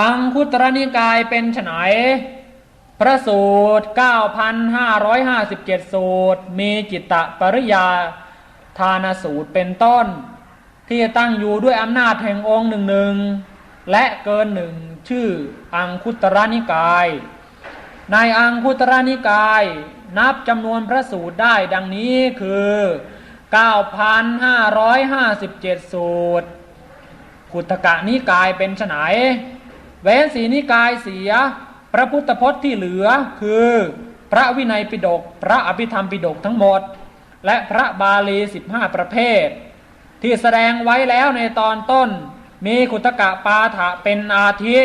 อังคุตรนิกายเป็นไฉนพระสูตร 9,557 สูตร มีจิตตปริยาทานสูตรเป็นต้น ที่ตั้งอยู่ด้วยอำนาจแห่งองค์หนึ่งหนึ่งและเกินหนึ่งชื่ออังคุตรนิกาย ในอังคุตรนิกาย นับจำนวนพระสูตรได้ดังนี้คือ 9,557 สูตรขุตกะนิกายเป็นไฉน เว้นสีนิกายเสีย พระพุทธพจน์ที่เหลือคือ พระวินัยปิฎกพระอภิธรรมปิฎกทั้งหมด และพระบาลี 15 ประเภท ที่แสดงไว้แล้วในตอนต้น มีขุตกะปาฐะเป็นอาทิ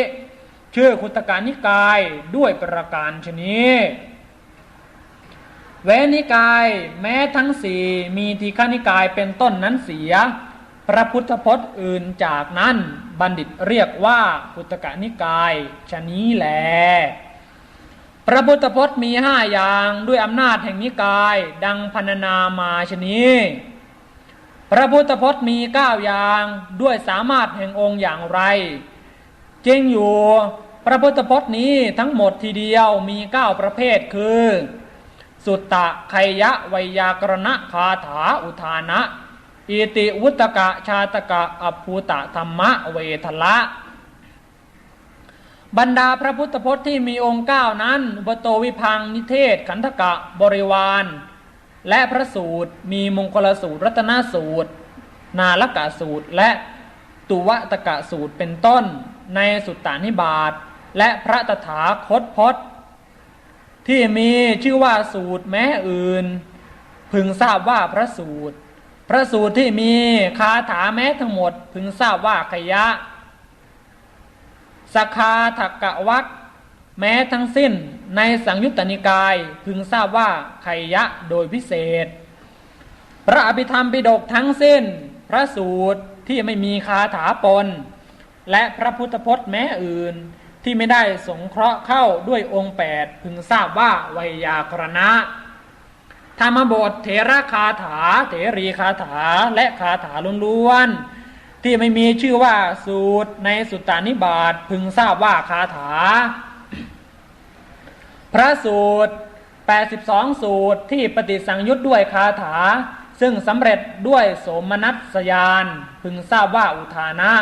ชื่อขุตกะนิกายด้วยประการชนี้เวนิกายแม้ทั้งสี่มีทีฆนิกายเป็นต้นนั้นเสีย ระพุทธพจน์อื่นจากนั้นบัณฑิตเรียกว่าพุทธกนิกายชนี้แลพระพุทธพจน์มีห้าอย่างด้วยอำนาจแห่งนิกาย ดังพรรณนามาชนี้ พระพุทธพจน์มีเก้าอย่างด้วยสามารถแห่งองค์อย่างไรจริงอยู่พระพุทธพจน์นี้ทั้งหมดทีเดียวมีเก้าประเภทคือ สุตตะไคยะไวยากรณะคาถาอุทานะ อิติวุตกะชาตกะอภูตะธรรมะเวทละบรรดาพระพุทธพจน์ที่มีองค์เก้านั้นอุปโตวิพังนิเทศ ขันธกะบริวาร และพระสูตรมีมงคลสูตร รัตนสูตร นาลกะสูตร และตุวะตกะสูตรเป็นต้น ในสุตตานิบาตและพระตถาคตพจน์ ที่มีชื่อว่าสูตรแม้อื่น พึงทราบว่าพระสูตร ระสูตรที่มีคาถาแม้ทั้งหมด พึงทราบว่าขยะ สคาถกะวักแม้ทั้งสิ้นในสังยุตตนิกายพึงทราบว่าขยะโดยพิเศษ พระอภิธรรมปิฎกทั้งสิ้น พระสูตรที่ไม่มีคาถาปน และพระพุทธพจน์แม้อื่นที่ไม่ได้สงเคราะห์เข้าด้วยองค์แปดพึงทราบว่าไวยากรณะ ธรรมบทเถระคาถา เถรีคาถาและคาถาล้วนๆที่ไม่มีชื่อว่าสูตรในสุตตานิบาตพึงทราบว่าคาถา พระสูตร 82 สูตรที่ปฏิสังยุตด้วยคาถา ซึ่งสำเร็จด้วยโสมนัสยาน พึงทราบว่าอุทานะ